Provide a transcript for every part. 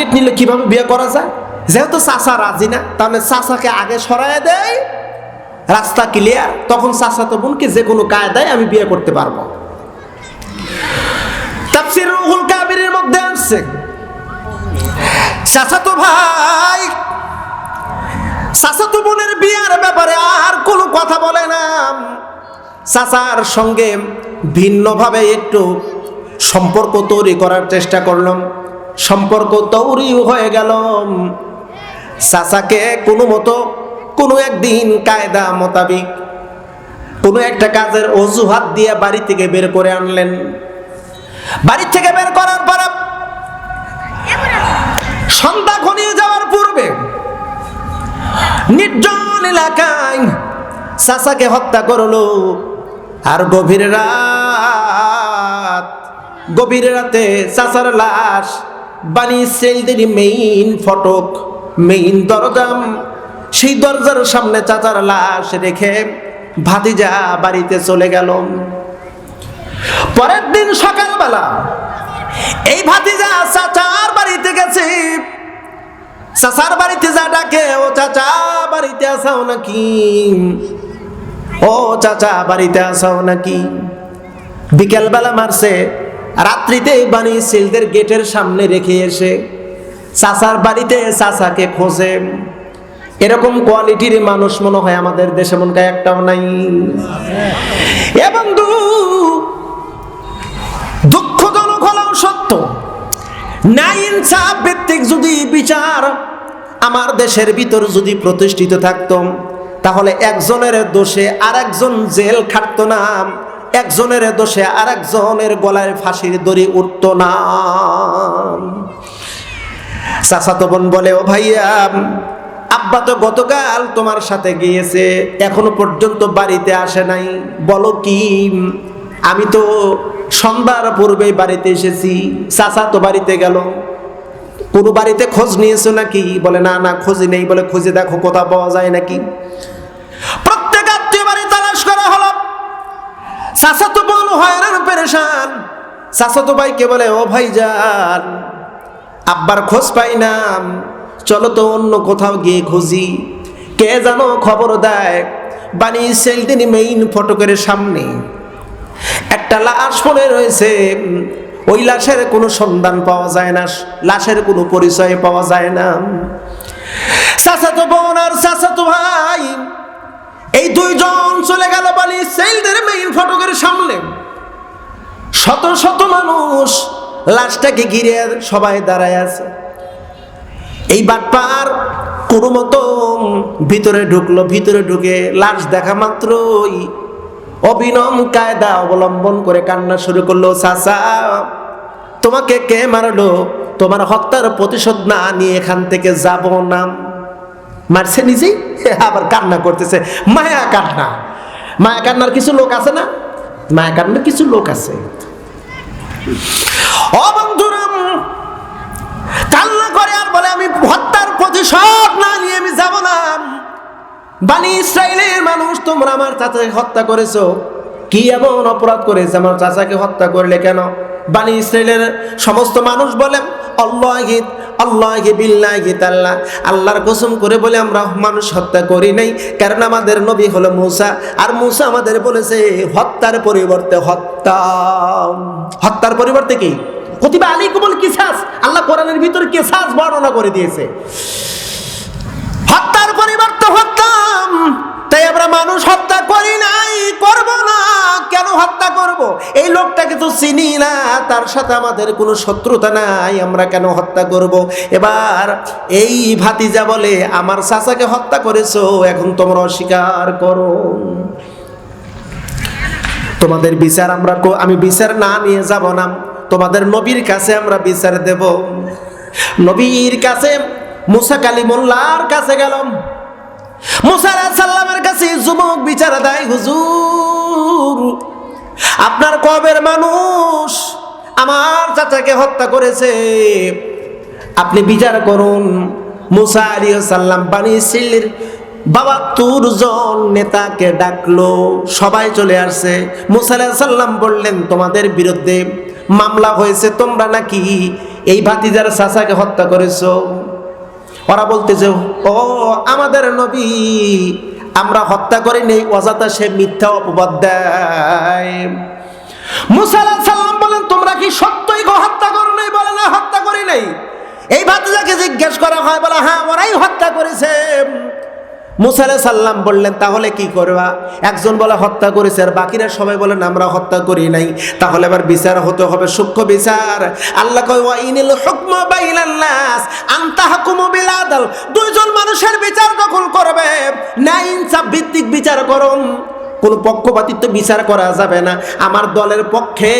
Target নিলে কীভাবে বিয়ে করা যায়? যেহেতু চাচা রাজি না, তাহলে চাচাকে আগে সরায় দেয় রাস্তা ক্লিয়ার তখন চাচা তো বোনকে যে কোনো কায়দায় আমি বিয়ে করতে পারব। বোনের ব্যাপারে আর কোনো কথা বলে না। চাচার সঙ্গে ভিন্নভাবে একটু সম্পর্ক তৈরি করার চেষ্টা করলাম। সম্পর্ক তৌরি হয়ে গেল। চাচাকে কোনো মতো কোনো একদিন কায়দা মোতাবিক কোনো একটা কাজের অজুহাত দিয়ে বাড়ি থেকে বের করে আনলেন। বাড়ি থেকে বের করার পর সন্ধ্যা ঘনিয়ে যাওয়ার পূর্বে নির্জন এলাকায় চাচাকে হত্যা করল। আর গভীর রাত, গভীর রাতে চাচার লাশ বানি সেলদেরই মেইন ফটক মেইন দরজাম সেই দরজার সামনে চাচার লাশ রেখে ভাতিজা বাড়িতে চলে গেল। পরের দিন সকালবেলা এই ভাতিজা চাচার বাড়িতে গেছে। চাচার বাড়িতে যা ডাকে, ও চাচা, বাড়িতে আসাও নাকি? ও চাচা, বাড়িতে আসাও নাকি? বিকেলবেলা মারছে রাত্রিতে বাণী সিলদের গেটের সামনে রেখে এসে চাচার বাড়িতে চাচাকে খোঁজে। এরকম কোয়ালিটির মানুষ মনে হয় আমাদের দেশে মনে হয় একটাও নাই। এ বন্ধু দুঃখজনক হলেও সত্য ভিত্তিক যদি বিচার আমার দেশের ভিতর যদি প্রতিষ্ঠিত থাকতাম তাহলে একজনের দোষে আরেকজন জেল খাটতো না। একজনের দোষে আরেকজনের গলায় ফাঁসির দড়ি উঠত না। চাচাতো বোন বলে, ও ভাইয়া, আব্বা তো গতকাল তোমার সাথে গিয়েছে, এখনও পর্যন্ত বাড়িতে আসে নাই। বলো কি, আমি তো সন্ধ্যার পূর্বে বাড়িতে এসেছি, চাচা তো বাড়িতে গেল। কোনো বাড়িতে খোঁজ নিয়েছো নাকি? বলে, না না খোঁজ নেই। বলে, খুঁজে দেখো, কোথাও পাওয়া যায় নাকি? চাচা তো বল হয়রান পেরেশান। চাচা তো ভাইকে বলে, ও ভাই যান আব্বার খোঁজ পাই না চলো তো অন্য কোথাও গিয়ে খুঁজি। কে জানো খবর দেয় বানি সেলদিনী মেইন ফটকের সামনে। একটা লাশ পড়ে রয়েছে। ওই লাশের কোনো সন্ধান পাওয়া যায় না, লাশের কোনো পরিচয় পাওয়া যায় না। চাচাতো বোন আর চাচাতো ভাই এই দুইজন চলে গেল বালি সেলদের মেইন ফটকের সামনে। শত শত মানুষ লাশটাকে ঘিরে সবাই দাঁড়ায় আছে। এই বাটপার কোনো মতো ভিতরে ঢুকলো, ভিতরে ঢুকে লাশ দেখা মাত্রই অবিনম কায়দা অবলম্বন করে কান্না শুরু করল, চাচা, তোমাকে কে মারলো? তোমার হত্যার প্রতিশোধ না নিয়ে এখান থেকে যাব না। মারছে নিজেই আবার কান্না করতেছে। মায়া কান্না। মায়া কান্নার কিছু লোক আছে না? মায়া কান্নার কিছু লোক আছে। কান্না করে আর বলে, আমি হত্যার প্রতিশোধ না নিয়ে আমি যাব না। বানি ইসরায়েলের মানুষ, তোমরা আমার চাচাকে হত্যা করেছ। কি এমন অপরাধ করেছে? আমার চাচাকে হত্যা করলে কেন? বানি ইসরায়েলের সমস্ত মানুষ বলে আল্লাহি আল্লাহি বিল্লাহি তাল্লাহ আল্লাহর কসম করে বলে আমরা মানুষ হত্যা করি নাই। কারণ আমাদের নবী হলো মূসা, আর মূসা আমাদের বলেছে, হত্যার পরিবর্তে হত্যা। হত্যার পরিবর্তে কি? কতিবা আলী কুমল কিসাস, আল্লাহ কোরআনের ভিতরে কিসাস বর্ণনা করে দিয়েছে। করব এই লোকটাকে তো চিনি না, তার সাথে আমাদের কোনো শত্রুতা নাই, আমরা কেন হত্যা করব? এবার এই ভাতিজা বলে, আমার চাচাকে হত্যা করেছ, এখন তোমরা অস্বীকার করো। তোমাদের বিচার আমরা আমি বিচার না নিয়ে যাব না, তোমাদের নবীর কাছে আমরা বিচার দেব। নবীর কাছে মুসা কালিমুল্লাহর কাছে গেলাম। মুসা সাল্লামের কাছে যুবক বিচার দেয়, হুজুর আপনার কবের মানুষ? আমার চাচাকে হত্যা করেছে। আপনি বিচার করুন। মুসা আলী সাল্লাম বানি সিল্লির বাবা তুর জন নেতাকে ডাকলো, সবাই চলে আসছে। মুসা সাল্লাম বললেন, তোমাদের বিরুদ্ধে মামলা হয়েছে, তোমরা নাকি এই ভাতিজার চাচাকে হত্যা করেছ? ওরা বলতেছে, ও, আমাদের নবী আমরা হত্যা করি নেই অজাতা সে মিথ্যা অপবাদ দেয়। সালাম বলেন, তোমরা কি সত্যই হত্যা করো নাই? বলে, না, হত্যা করি নাই। এই ভাতটাকে জিজ্ঞেস করা হয়, বলে হ্যাঁ ওরাই হত্যা করেছে। মুসা আলাইহিস সাল্লাম বললেন, তাহলে কি করবা? একজন বলে, হত্যা করেছে। আর বাকিরা সবাই বলেন আমরা হত্যা করি নাই। তাহলে এবার বিচার হতে হবে, সূক্ষ্ম বিচার। আল্লাহ কয় হুকমু বাইনান নাস আনতা হুকুমু বিল আদল দুইজন মানুষের বিচার যখন করবে? না ইনসাফ ভিত্তিক বিচার করুন। কোন পক্ষপাতিত্ব বিচার করা যাবে না। আমার দলের পক্ষে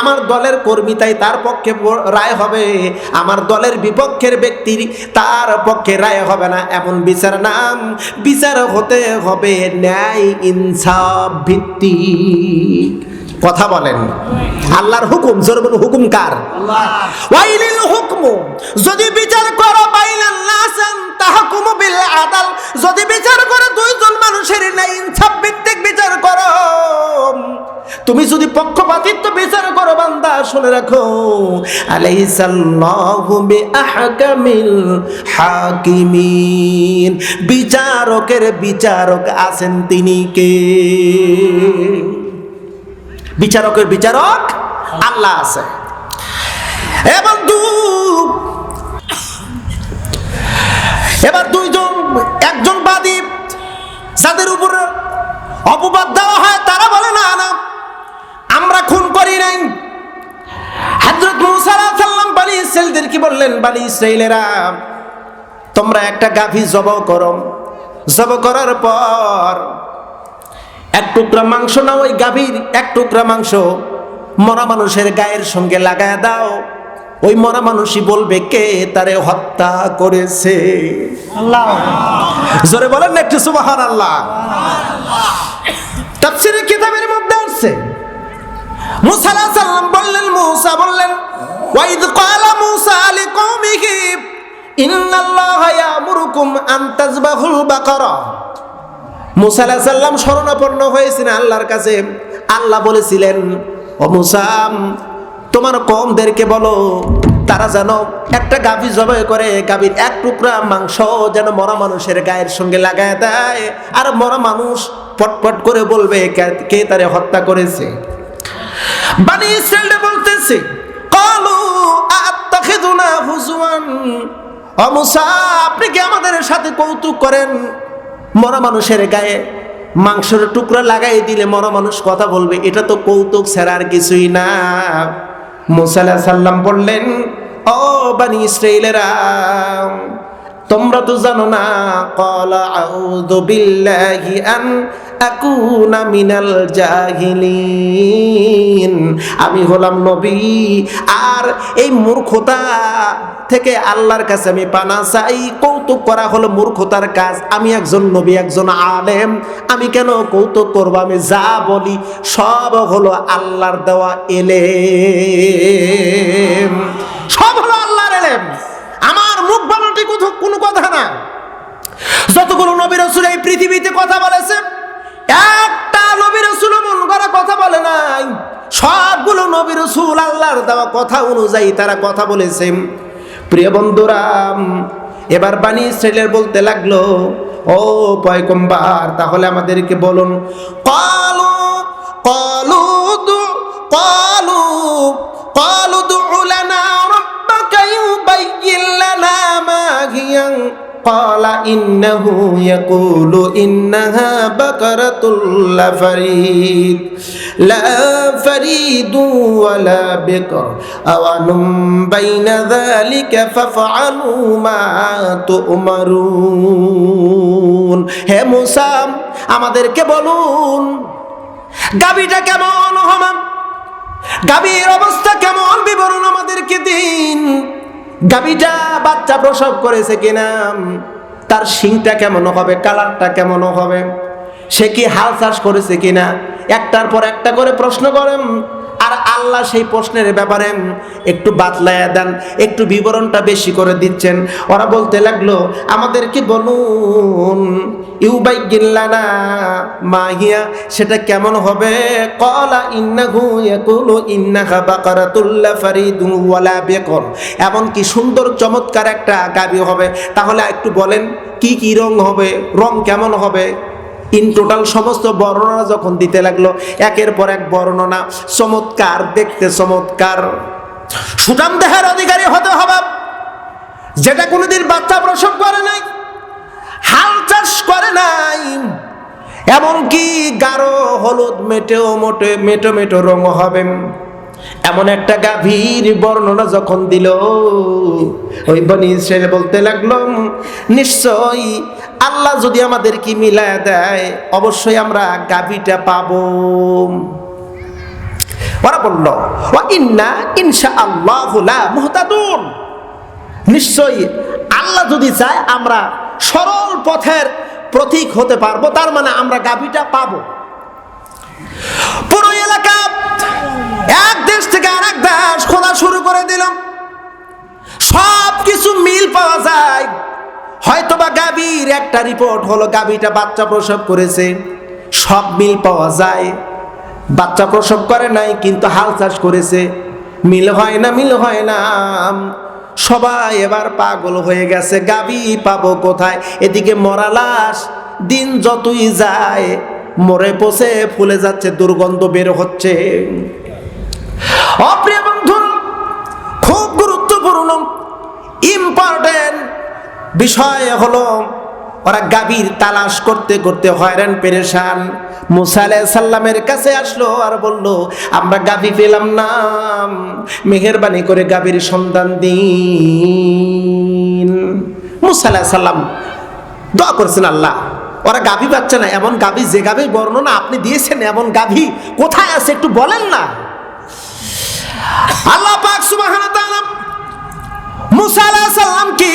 আমার দলের কর্মী তাই তার পক্ষে রায় হবে। আমার দলের বিপক্ষের ব্যক্তির তার পক্ষে রায় হবে না। এমন বিচার নাম বিচার হতে হবে ন্যায় ইনসাফ ভিত্তিক। কথা বলেন। আল্লাহর হুকুম জোর বলুন হুকুম কার? ওয়াইলিল হুকমু। যদি বিচার করো বাইনান নাসান তাহকুমু বিল আদাল। যদি বিচার করো দুইজন তুমি যদি পক্ষপাতিত্ব বিচার করো, বান্দা, শুনে রাখো। আলাইসাল্লাহু বিআহকামিল হাকিমিন। বিচারকের বিচারক আছেন তিনি কে? বিচারকের বিচারক আল্লাহ আছে। এবং এবার দুইজন, একজন বাদী, যাদের উপর অপবাদ দেওয়া হয়, তারা সালাম কি বললেন বনি ইসরাইলেরা তোমরা একটা গাভী জব করো। জব করার পর এক টুকরা মাংস না ওই গাভীর এক টুকরা মাংস মরা মানুষের গায়ের সঙ্গে লাগায় দাও। ওই মরা মানুষই বলবে কে তারে হত্যা করেছে? আল্লাহ। জোরে বলেন না একটু সুবাহান আল্লাহ তাফসিরের কিতাবের মধ্যে আসছে মুসা ওয়াইদ ক্বালা মুসা লিকওমিহি ইন্নাল্লাহা ইয়ামুরুকুম আন তাযবাহুল বাকারা মুসা আলাইহিস সালাম শরণাপন্ন হয়েছিলেন আল্লাহর কাছে। আল্লাহ বলেছিলেন, ও মুসাম তোমার কমদেরকে বলো, তারা যেন একটা গাভী জবাই করে, গাভীর এক টুকরা মাংস যেন মরা মানুষের গায়ের সঙ্গে লাগায় দেয়, আর মরা মানুষ পটপট করে বলবে, কে- তারে হত্যা করেছে? বানি ইসরায়েল বলতেছে আপনি কি আমাদের সাথে কৌতুক করেন? মরা মানুষের গায়ে মাংসের টুকরা লাগাই দিলে মরা মানুষ কথা বলবে, এটা তো কৌতুক ছাড়া আর কিছুই না। মুসা আলাইহিস সাল্লাম বললেন, ও বানি ইসরাইলেরা তোমরা তো জানো না, কলা আউযু বিল্লাহি আন আকুনা মিনাল জাহিলিন। আমি হলাম নবী। আর এই মূর্খতা থেকে আল্লাহর কাছে আমি পানা চাই। কৌতুক করা হলো মূর্খতার কাজ। আমি একজন নবী, একজন আলেম। আমি কেন কৌতুক করব? আমি যা বলি সব হলো আল্লাহর দেওয়া এলে সব হলো আল্লাহর এলেম। আমার মুখ বানাটি কোনো কথা না যতগুলো নবী রসুল এই পৃথিবীতে কথা বলেছে একটা নবী মন করা কথা বলে নাই। সবগুলো নবীর রসুল আল্লাহর দেওয়া কথা অনুযায়ী তারা কথা বলেছে। প্রিয় বন্ধুরাম এবার বানি ইসরায়েলের বলতে লাগল, ও পয়কম্বার তাহলে আমাদেরকে বলুন, কলু কলু দু, কলু কলু দু মা قال إنه يقول إنها بقرة لا فريد لا فريد ولا بقر أوان بين ذلك فافعلوا ما تؤمرون হে মুসাম আমাদেরকে বলুন গাবিটা কেমন হবে গাভীর অবস্থা কেমন বিবরণ আমাদেরকে দিন গাভীটা বাচ্চা প্রসব করেছে কিনা, তার শিংটা কেমন হবে, কালারটা কেমন হবে, সে কি হাল চাষ করেছে কিনা, একটার পর একটা করে প্রশ্ন করেন। আল্লাহ সেই প্রশ্নের ব্যাপারে একটু বাতলায়া দেন, একটু বিবরণটা বেশি করে দিচ্ছেন। ওরা বলতে লাগল, আমাদেরকে বলুন, ইউবাইগিল্লানা মাহিয়া সেটা কেমন হবে? কলা ইন্নাহু ইয়াকুলু ইন্নাহা বাকারাতুল্লা ফারিদুন ওয়ালা বেকর এমন কি সুন্দর চমৎকার একটা গাবি হবে। তাহলে একটু বলেন, কি কি রং হবে? রং কেমন হবে? ইন টোটাল সমস্ত বর্ণনা যখন দিতে লাগল, একের পর এক বর্ণনা, চমৎকার, দেখতে চমৎকার। সুঠাম দেহের অধিকারী হতে হবে। যেটা কোনোদিন বাচ্চা প্রসব করে নাই, হাল চাষ করে নাই, এমনকি গাঢ় হলুদ, মেটেও মোটে, মেটো মেটো রঙ হবে। এমন একটা গাভীর বর্ণনা যখন দিল, ওই বনি ইসরায়েল বলতে লাগল, নিশ্চয়ই আল্লাহ যদি আমাদের কি মিলায় দেয়, অবশ্যই আমরা গাভীটা পাবো। ওরা বলল ইন্না ইনশা আল্লাহ মুহতাদুন। নিশ্চয়ই আল্লাহ যদি চায়, আমরা সরল পথের প্রতীক হতে পারব, তার মানে আমরা গাভীটা পাবো। পুরো এলাকা এক দেশ থেকে আরেক দেশ খোলা শুরু করে দিলাম সব কিছু মিল পাওয়া যায়। হয়তোবা গাভীর একটা রিপোর্ট হলো, গাভীটা বাচ্চা প্রসব করেছে, সব মিল পাওয়া যায়। বাচ্চা প্রসব করে নাই, কিন্তু হাল চাষ করেছে। মিল হয় না, মিল হয় না। সবাই এবার পাগল হয়ে গেছে গাবি পাবো কোথায়? এদিকে মরা লাশ, দিন যতই যায়, মরে পচে, ফুলে যাচ্ছে, দুর্গন্ধ বের হচ্ছে। অপ্রিয় বন্ধু খুব গুরুত্বপূর্ণ ইম্পর্টেন্ট বিষয় হলো, ওরা গাভীর তালাশ করতে করতে হয়রান, পেরেশান। মুসা সাল্লামের কাছে আসলো আর বলল, আমরা গাভী পেলাম না, মেহেরবানি করে গাভীর সন্ধান দিন। মুসা সাল্লাম দোয়া করছেন, আল্লাহ, ওরা গাভী পাচ্ছে না, এমন গাভী যে গাভী বর্ণনা আপনি দিয়েছেন, এমন গাভী কোথায় আছে একটু বলেন না। আল্লাহ পাক সুবহানাহু কি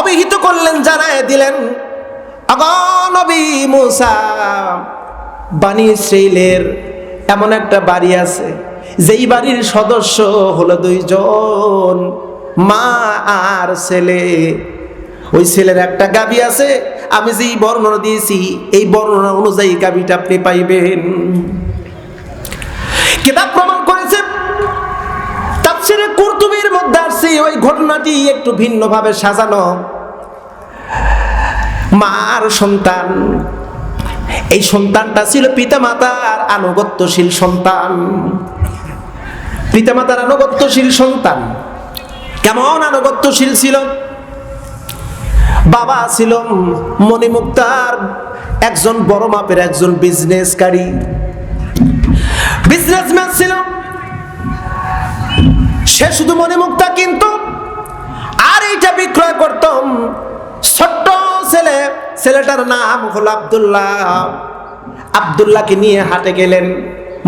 অভিহিত করলেন, জানায় দিলেন নবী মুসা, বানি ইসরাইলের এমন একটা বাড়ি আছে, যেই বাড়ির সদস্য হলো দুইজন মা আর ছেলে। ওই ছেলের একটা গাবি আছে, আমি যেই বর্ণনা দিয়েছি, এই বর্ণনা অনুযায়ী গাবিটা আপনি পাইবেন। কিতাব প্রমাণ করেছে তাফসিরে মধ্যে ওই ঘটনাটি একটু ভিন্নভাবে সাজানো। মার সন্তান, এই সন্তানটা ছিল পিতামাতার আনুগত্যশীল সন্তান। পিতামাতার আনুগত্যশীল সন্তান। কেমন আনুগত্যশীল ছিল? বাবা ছিল মণিমুক্তার একজন বড় মাপের একজন বিজনেসকারী বিজনেসম্যান ছিল সে শুধু মনে মুক্তা কিন্তু আর এইটা বিক্রয় করতাম। ছোট্ট ছেলে, ছেলেটার নাম হলো আবদুল্লাহ। আবদুল্লাহকে নিয়ে হাটে গেলেন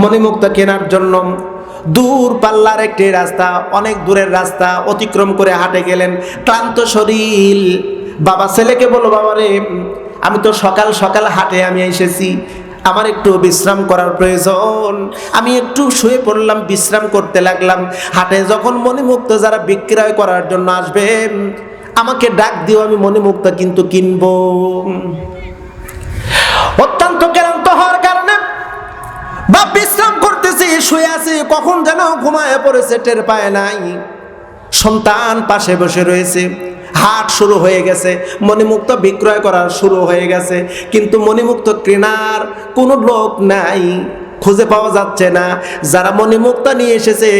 মণিমুক্তা কেনার জন্য। দূর পাল্লার একটি রাস্তা, অনেক দূরের রাস্তা অতিক্রম করে হাটে গেলেন। ক্লান্ত শরীর। বাবা ছেলেকে বলো বাবা রে আমি তো সকাল সকাল হাটে আমি এসেছি। আমার একটু বিশ্রাম করার প্রয়োজন। আমি একটু শুয়ে পড়লাম, বিশ্রাম করতে লাগলাম। হাটে যখন মণিমুক্ত যারা বিক্রয় করার জন্য আসবে, আমাকে ডাক দিও, আমি মণিমুক্ত কিন্তু কিনবো। অত্যন্ত ক্লান্ত হওয়ার কারণে বা বিশ্রাম করতেছে, শুয়ে আছে, কখন যেন ঘুমায় পড়েছে, টের পায় নাই। সন্তান পাশে বসে রয়েছে। হাট শুরু হয়ে গেছে, মণিমুক্ত বিক্রয় করা শুরু হয়ে গেছে, কিন্তু মণিমুক্ত কেনার কোনো লোক নাই, খুঁজে পাওয়া যাচ্ছে না। যারা মণিমুক্তা নিয়ে এসেছে,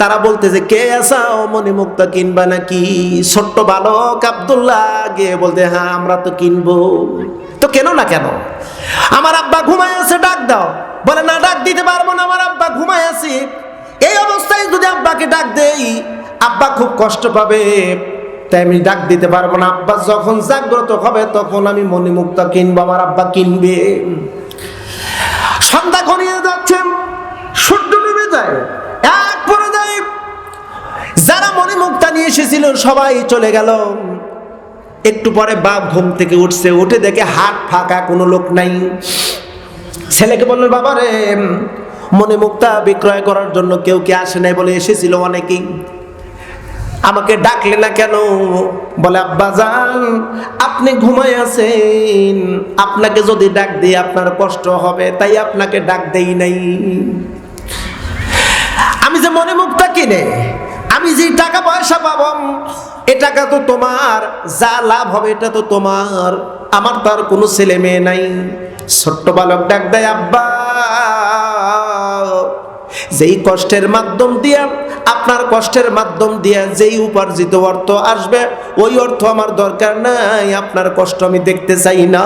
তারা বলতেছে কে আসাও মণিমুক্তা কিনবা নাকি? ছোট্ট বালক আবদুল্লাহ গিয়ে বলতে হ্যাঁ আমরা তো কিনবো। তো কেন না কেন? আমার আব্বা ঘুমায় আছে, ডাক দাও। বলে, না, ডাক দিতে পারব না, আমার আব্বা ঘুমায় আছে। এই অবস্থায় যদি আব্বাকে ডাক দেই, আব্বা খুব কষ্ট পাবে। তাই আমি ডাক দিতে পারব না। আব্বা যখন জাগ্রত হবে, তখন আমি মণিমুক্তা কিনবো, আমার আব্বা কিনবে। সন্ধ্যা ঘনিয়ে যাচ্ছে, সূর্য ডুবে যায়, এক পর্যায়ে যারা মণিমুক্তা নিয়ে এসেছিল, সবাই চলে গেল। একটু পরে বাপ ঘুম থেকে উঠছে, উঠে দেখে হাট ফাঁকা, কোনো লোক নাই। ছেলেকে বলল বাবা রে মনে মুক্তা বিক্রয় করার জন্য কেউ কে আসে নাই বলে এসেছিল অনেকেই? আমাকে ডাকলে না কেন? বলে, আব্বা যান আপনি ঘুমায় আছেন। আপনাকে যদি ডাক দিই আপনার কষ্ট হবে, তাই আপনাকে ডাক দেই নাই। আমি যে মনে মুক্তা কিনে, আমি যে টাকা পয়সা পাব, এ টাকা তো তোমার, যা লাভ হবে এটা তো তোমার। আমার তো আর কোনো ছেলে মেয়ে নাই। ছোট্ট বালক ডাক দেয়, আব্বা, যেই কষ্টের মাধ্যম দিয়ে আপনার কষ্টের মাধ্যম দিয়ে যেই উপার্জিত অর্থ আসবে, ওই অর্থ আমার দরকার নাই, আপনার কষ্ট আমি দেখতে চাই না।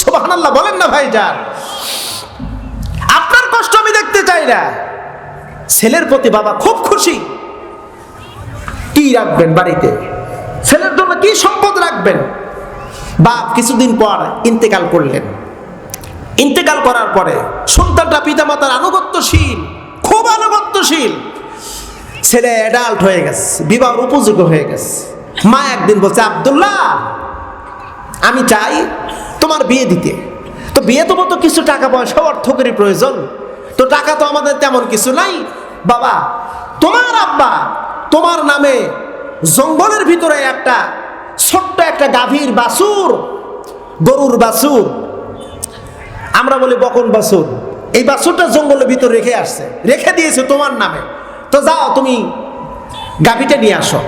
সুবহানাল্লাহ, বলেন না ভাই যান আপনার কষ্ট আমি দেখতে চাই না। ছেলের প্রতি বাবা খুব খুশি। কি রাখবেন বাড়িতে? ছেলের জন্য কি সম্পদ রাখবেন? বাপ কিছুদিন পর ইন্তেকাল করলেন। ইন্তেকাল করার পরে সন্তানটা পিতামাতার আনুগত্যশীল, খুব আনুগত্যশীল। ছেলে অ্যাডাল্ট হয়ে গেছে, বিবাহ উপযোগ্য হয়ে গেছে। মা একদিন বলছে, আব্দুল্লাহ, আমি চাই তোমার বিয়ে দিতে। তো বিয়ে তোমার তো কিছু টাকা পয়সা অর্থ করে প্রয়োজন। তো টাকা তো আমাদের তেমন কিছু নাই। বাবা, তোমার আব্বা তোমার নামে জঙ্গলের ভিতরে একটা ছোট্ট একটা গাভীর বাসুর গরুর বাসুর আমরা বলি বকন বাসুর এই বাসুরটা জঙ্গলের ভিতর রেখে আসছে। রেখে দিয়েছে তোমার নামে। তো যাও তুমি গাভীটা নিয়ে আসো।